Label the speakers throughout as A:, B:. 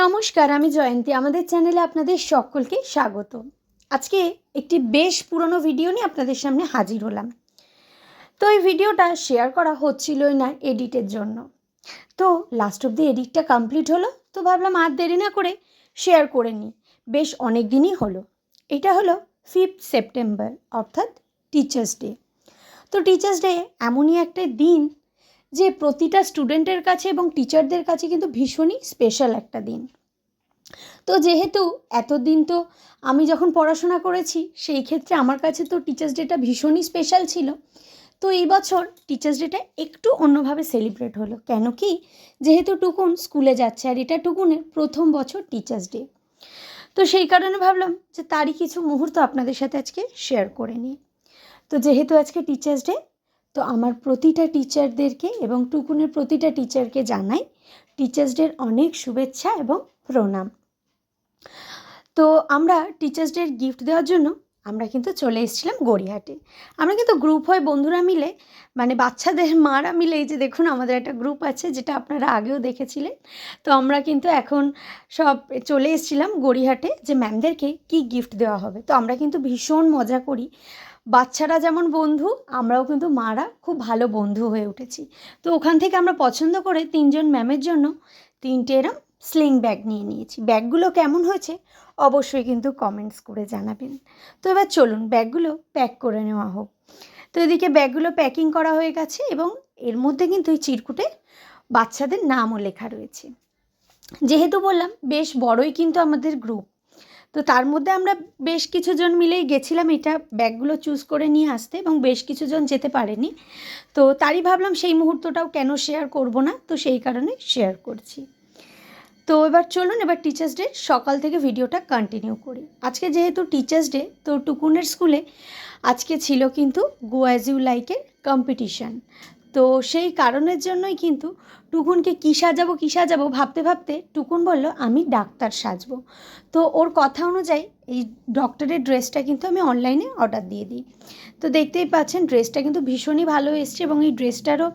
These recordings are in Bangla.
A: নমস্কার, আমি জয়ন্তী। আমাদের চ্যানেলে আপনাদের সকলকে স্বাগত। আজকে একটি বেশ পুরনো ভিডিও নিয়ে আপনাদের সামনে হাজির হলাম। তো এই ভিডিওটা শেয়ার করা হচ্ছিলই না এডিটের জন্য। তো লাস্ট অব দি এডিটটা কমপ্লিট হলো, তো ভাবলাম আর দেরি না করে শেয়ার করে নিই। বেশ অনেক দিনই হলো। এটা হলো ফিফথ সেপ্টেম্বর অর্থাৎ টিচার্স ডে তো টিচার্স ডে এমনই একটা দিন যে প্রতিটা স্টুডেন্টের কাছে এবং টিচারদের কাছে কিন্তু ভীষণই স্পেশাল একটা দিন। তো যেহেতু এতদিন তো আমি যখন পড়াশোনা করেছি, সেই ক্ষেত্রে আমার কাছে তো টিচার্স ডেটা ভীষণই স্পেশাল ছিল। তো এই বছর টিচার্স ডেটা একটু অন্যভাবে সেলিব্রেট হলো। কেন কি? যেহেতু টুকুন স্কুলে যাচ্ছে আর এটা টুকুনের প্রথম বছর টিচার্স ডে তো সেই কারণে ভাবলাম যে তারই কিছু মুহূর্ত আপনাদের সাথে আজকে শেয়ার করে নিই। তো যেহেতু আজকে টিচার্স ডে তো আমার প্রতিটা টিচারদেরকে এবং টুকুনের প্রতিটা টিচারকে জানাই। টিচার্স ডের অনেক শুভেচ্ছা এবং প্রণাম। তো আমরা টিচার্স ডের গিফট দেওয়ার জন্য আমরা কিন্তু চলে এসেছিলাম গড়িয়াহাটে। আমরা কিন্তু গ্রুপ হয়ে বন্ধুরা মিলে মানে বাচ্চাদের মারা মিলে, এই যে দেখুন আমাদের একটা গ্রুপ আছে যেটা আপনারা আগেও দেখেছিলেন। তো আমরা কিন্তু এখন সব চলে এসেছিলাম গড়িয়াহাটে যে ম্যামদেরকে কি গিফট দেওয়া হবে। তো আমরা কিন্তু ভীষণ মজা করি। বাচ্চারা যেমন বন্ধু, আমরাও কিন্তু মারা খুব ভালো বন্ধু হয়ে উঠেছি। তো ওখান থেকে আমরা পছন্দ করে তিনজন ম্যামের জন্য তিনটে এরম স্লিং ব্যাগ নিয়ে নিয়েছি। ব্যাগগুলো কেমন হয়েছে অবশ্যই কিন্তু কমেন্টস করে জানাবেন। তো এবার চলুন ব্যাগগুলো প্যাক করে নেওয়া হোক। তো এদিকে ব্যাগগুলো প্যাকিং করা হয়ে গেছে এবং এর মধ্যে কিন্তু এই চিরকুটে বাচ্চাদের নামও লেখা রয়েছে। যেহেতু বললাম, বেশ বড়ই কিন্তু আমাদের গ্রুপ তো তার মধ্যে আমরা বেশ কিছুজন মিলেই গেছিলাম, এটা ব্যাগগুলো চুজ করে নিয়ে আসতে এবং বেশ কিছুজন যেতে পারেনি। তো তারই ভাবলাম সেই মুহূর্তটাও কেন শেয়ার করব না? তো সেই কারণে শেয়ার করছি। তো এবার চলুন, এবার টিচার্স ডে সকাল থেকে ভিডিওটা কন্টিনিউ করি। আজকে যেহেতু টিচার্স ডে তো টুকুনের স্কুলে আজকে ছিল কিন্তু গো অ্যাজ ইউ লাইকের কম্পিটিশান তো সেই কারণের জন্যই কিন্তু টুকুনকে কী সাজাবো কী সাজাবো ভাবতে ভাবতে টুকুন বলল, আমি ডাক্তার সাজবো। তো ওর কথা অনুযায়ী এই ডক্টরের ড্রেসটা কিন্তু আমি অনলাইনে অর্ডার দিয়ে দিই। তো দেখতেই পাচ্ছেন ড্রেসটা কিন্তু ভীষণই ভালো এসছে এবং এই ড্রেসটারও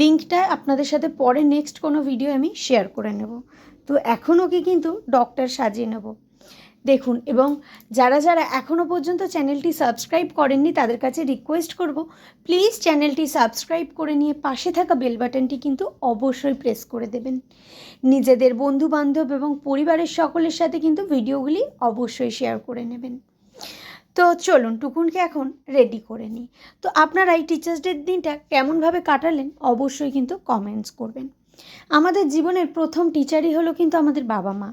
A: লিঙ্কটা আপনাদের সাথে পরে নেক্সট কোনো ভিডিও আমি শেয়ার করে নেব। তো এখন ওকে কিন্তু ডক্টর সাজিয়ে নেব। দেখুন, এবং যারা যারা এখনও পর্যন্ত চ্যানেলটি সাবস্ক্রাইব করেননি, তাদের কাছে রিকোয়েস্ট করব প্লিজ চ্যানেলটি সাবস্ক্রাইব করে নিয়ে পাশে থাকা বেল বাটনটি কিন্তু অবশ্যই প্রেস করে দেবেন। নিজেদের বন্ধু বান্ধব এবং পরিবারের সকলের সাথে কিন্তু ভিডিওগুলি অবশ্যই শেয়ার করে নেবেন। তো চলুন, টুকুনকে এখন রেডি করে নিই। তো আপনারা এই টিচার্স ডের দিনটা কেমনভাবে কাটালেন, অবশ্যই কিন্তু কমেন্টস করবেন। আমাদের জীবনের প্রথম টিচারই হলো কিন্তু আমাদের বাবা মা।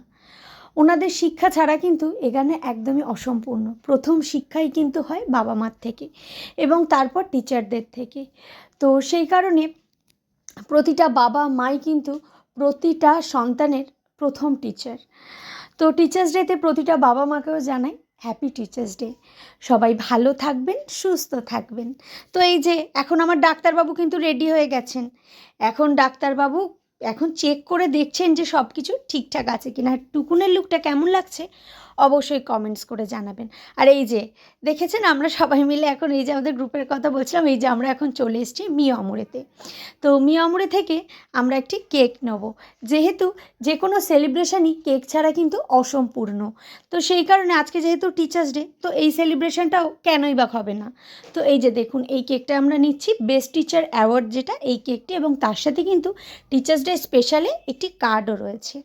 A: ওনাদের শিক্ষা ছাড়া কিন্তু এখানে একদমই অসম্পূর্ণ। প্রথম শিক্ষাই কিন্তু হয় বাবা মার থেকে এবং তারপর টিচারদের থেকে। তো সেই কারণে প্রতিটা বাবা মাই কিন্তু প্রতিটা সন্তানের প্রথম টিচার তো টিচার্স ডেতে প্রতিটা বাবা মাকেও জানাই হ্যাপি টিচার্স ডে সবাই ভালো থাকবেন, সুস্থ থাকবেন। তো এই যে, এখন আমার ডাক্তারবাবু কিন্তু রেডি হয়ে গেছেন। এখন ডাক্তারবাবু এখন চেক করে দেখছেন যে সব কিছু ঠিকঠাক আছে কিনা। টুকুনের লুকটা কেমন লাগছে? অবশ্যই কমেন্টস করে জানাবেন। আর এই যে, দেখেছেন আমরা সবাই মিলে এখন এই যে আমাদের গ্রুপের কথা বলছিলাম, এই যে আমরা এখন চলে এসেছি মিয়ামুড়েতে তো মিয়ামুড়ে থেকে আমরা একটি কেক নেব। যেহেতু যে কোনো সেলিব্রেশনই কেক ছাড়া কিন্তু অসম্পূর্ণ। তো সেই কারণে আজকে যেহেতু টিচার্স ডে তো এই সেলিব্রেশনটাও কেনই বা হবে না? তো এই যে দেখুন, এই কেকটা আমরা নিচ্ছি বেস্ট টিচার অ্যাওয়ার্ড যেটা, এই কেকটি এবং তার সাথে কিন্তু টিচার্স ডে স্পেশালে একটি কার্ডও রয়েছে।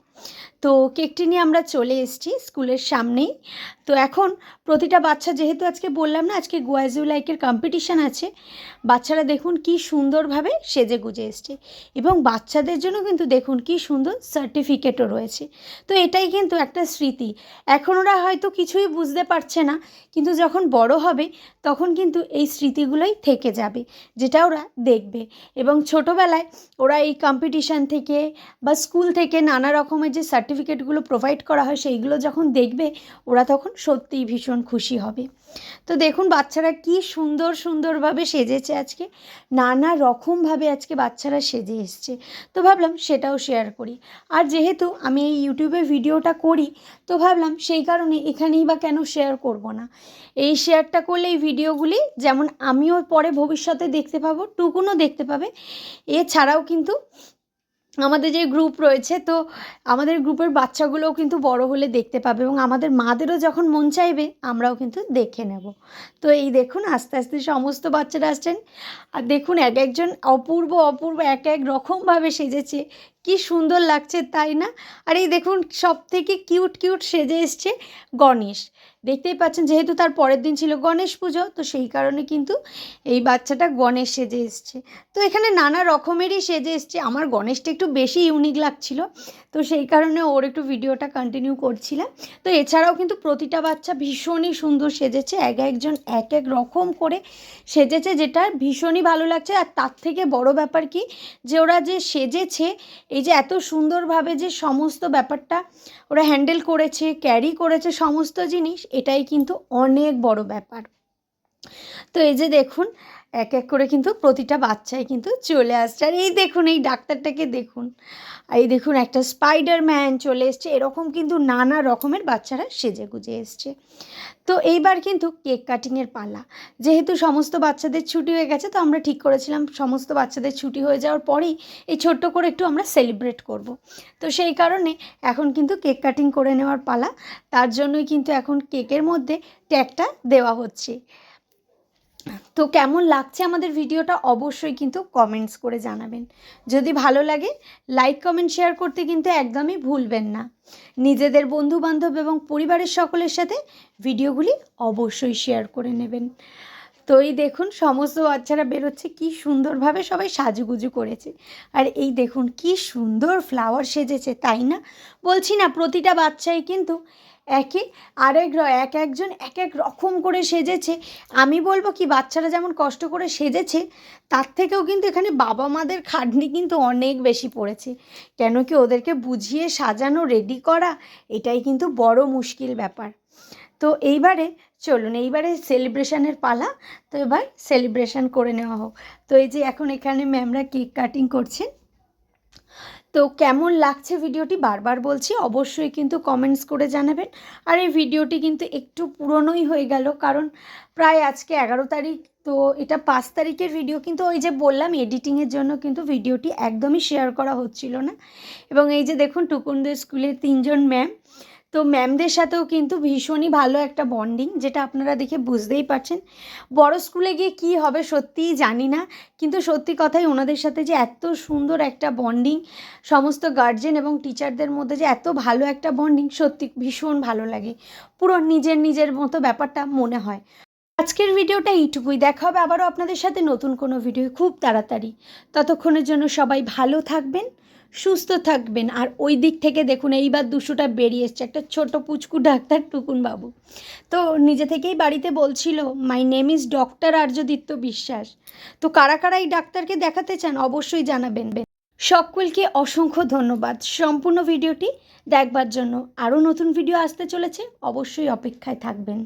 A: তো কেকটি নিয়ে আমরা চলে এসেছি স্কুলের সামনেই তো এখন প্রতিটা বাচ্চা যেহেতু আজকে বললাম না, আজকে গোয়াজু লাইকের কম্পিটিশান আছে, বাচ্চারা দেখুন কি সুন্দরভাবে সেজে গুজে এসছে এবং বাচ্চাদের জন্য কিন্তু দেখুন কি সুন্দর সার্টিফিকেটও রয়েছে। তো এটাই কিন্তু একটা স্মৃতি। এখন ওরা হয়তো কিছুই বুঝতে পারছে না, কিন্তু যখন বড় হবে তখন কিন্তু এই স্মৃতিগুলোই থেকে যাবে, যেটা ওরা দেখবে। এবং ছোটোবেলায় ওরা এই কম্পিটিশান থেকে বা স্কুল থেকে নানা রকমের যে সার্টিফিকেটগুলো প্রোভাইড করা হয়, সেইগুলো যখন দেখবে, ওরা তখন সত্যিই ভীষণ খুশি হবে। তো দেখুন, বাচ্চারা কি সুন্দর সুন্দরভাবে সেজেছে আজকে। নানা রকমভাবে আজকে বাচ্চারা সেজে এসছে। তো ভাবলাম সেটাও শেয়ার করি। আর যেহেতু আমি এই ইউটিউবে ভিডিওটা করি, তো ভাবলাম সেই কারণে এখানেই বা কেন শেয়ার করব না। এই শেয়ারটা করলে এই ভিডিওগুলি যেমন আমিও পরে ভবিষ্যতে দেখতে পাবো, টুকুনও দেখতে পাবে। এছাড়াও কিন্তু আমাদের যে গ্রুপ রয়েছে, তো আমাদের গ্রুপের বাচ্চাগুলোও কিন্তু বড় হলে দেখতে পাবে এবং আমাদের মাদেরও যখন মন চাইবে, আমরাও কিন্তু দেখে নেব। তো এই দেখুন, আস্তে আস্তে সমস্ত বাচ্চারা আসছেন। আর দেখুন, এক একজন অপূর্ব অপূর্ব, এক এক রকমভাবে সেজেছে। কি সুন্দর লাগছে তাই না? আর এই দেখুন সব থেকে কিউট কিউট সেজে এসছে গণেশ। দেখতেই পাচ্ছেন, যেহেতু তার পরের দিন ছিল গণেশ পুজো, তো সেই কারণে কিন্তু এই বাচ্চাটা গণেশ সেজে এসছে। তো এখানে নানা রকমেরই সেজে এসছে। আমার গণেশটা একটু বেশি ইউনিক লাগছিল, তো সেই কারণে ওর একটু ভিডিওটা কন্টিনিউ করছিলাম। তো এছাড়াও কিন্তু প্রতিটা বাচ্চা ভীষণই সুন্দর সেজেছে। এক একজন এক এক রকম করে সেজেছে, যেটা ভীষণই ভালো লাগছে। আর তার থেকে বড় ব্যাপার কি, যে ওরা যে সেজেছে এই যে এত সুন্দরভাবে যে সমস্ত ব্যাপারটা ওরা হ্যান্ডেল করেছে ক্যারি করেছে, সমস্ত জিনিস, এটাই কিন্তু অনেক বড় ব্যাপার। তো এই যে দেখুন এক এক করে কিন্তু প্রতিটা বাচ্চাই কিন্তু চলে আসছে। আর এই দেখুন, এই ডাক্তারটাকে দেখুন। এই দেখুন, একটা স্পাইডার ম্যান চলে এসছে। এরকম কিন্তু নানা রকমের বাচ্চারা সেজে গুজে এসছে। তো এইবার কিন্তু কেক কাটিংয়ের পালা। যেহেতু সমস্ত বাচ্চাদের ছুটি হয়ে গেছে, তো আমরা ঠিক করেছিলাম সমস্ত বাচ্চাদের ছুটি হয়ে যাওয়ার পরেই এই ছোট্ট করে একটু আমরা সেলিব্রেট করব। তো সেই কারণে এখন কিন্তু কেক কাটিং করে নেওয়ার পালা। তার জন্যই কিন্তু এখন কেকের মধ্যে ট্যাগটা দেওয়া হচ্ছে। তো কেমন লাগছে আমাদের ভিডিওটা অবশ্যই কিন্তু কমেন্টস করে জানাবেন। যদি ভালো লাগে লাইক কমেন্ট শেয়ার করতে কিন্তু একদমই ভুলবেন না। নিজেদের বন্ধু বান্ধব এবং পরিবারের সকলের সাথে ভিডিওগুলি অবশ্যই শেয়ার করে নেবেন। তো এই দেখুন, সমস্ত বাচ্চারা বেরোচ্ছে, কি সুন্দরভাবে সবাই সাজুগুজু করেছে। আর এই দেখুন, কি সুন্দর ফ্লাওয়ার সেজেছে, তাই না? বলছি না, প্রতিটা বাচ্চাই কিন্তু একে আরেক এক একজন এক এক রকম করে সেজেছে। আমি বলব কি, বাচ্চারা যেমন কষ্ট করে সেজেছে, তার থেকেও কিন্তু এখানে বাবা মাদের খাটনি কিন্তু অনেক বেশি পড়েছে। কেন কি, ওদেরকে বুঝিয়ে সাজানো রেডি করা, এটাই কিন্তু বড় মুশকিল ব্যাপার। তো এইবারে চলুন, এইবারে সেলিব্রেশনের পালা। তো এবার সেলিব্রেশন করে নেওয়া হোক। তো এই যে এখন এখানে ম্যামরা কেক কাটিং করছেন তো কেমন লাগছে ভিডিওটি বারবার বলছি, অবশ্যই কিন্তু কমেন্টস করে জানাবেন। আর এই ভিডিওটি কিন্তু একটু পুরনোই হয়ে গেল, কারণ প্রায় আজকে এগারো তারিখ, তো এটা পাঁচ তারিখের ভিডিও কিন্তু ওই যে বললাম এডিটিংয়ের জন্য কিন্তু ভিডিওটি একদমই শেয়ার করা হচ্ছিল না। এবং এই যে দেখুন, টুকুনদের স্কুলের তিনজন ম্যাম তো ম্যামদের সাথেও কিন্তু ভীষণই ভালো একটা বন্ডিং, যেটা আপনারা দেখে বুঝতেই পারছেন। বড় স্কুলে গিয়ে কি হবে সত্যিই জানি না, কিন্তু সত্যি কথাই ওনাদের সাথে যে এত সুন্দর একটা বন্ডিং, সমস্ত গার্জেন এবং টিচারদের মধ্যে যে এত ভালো একটা বন্ডিং, সত্যি ভীষণ ভালো লাগে। পুরো নিজের নিজের মতো ব্যাপারটা মনে হয়। আজকের ভিডিওটা এইটুকুই। দেখা হবে আবারও আপনাদের সাথে নতুন কোনো ভিডিও খুব তাড়াতাড়ি। ততক্ষণের জন্য সবাই ভালো থাকবেন। সুস্থ থাকবেন। আর ওই দিক থেকে দেখুন, এইবার দুশোটা বেরিয়ে এসছে, একটা ছোট পুচকু ডাক্তার টুকুন বাবু তো নিজে থেকেই বাড়িতে বলছিল my name is doctor Aryaditya Biswas. তো কারা কারা এই ডাক্তারকে দেখাতে চান, অবশ্যই জানাবেন। সকলকে অসংখ্য ধন্যবাদ। সম্পূর্ণ ভিডিওটি দেখবার জন্য আরও নতুন ভিডিও আসতে চলেছে, অবশ্যই অপেক্ষায় থাকবেন।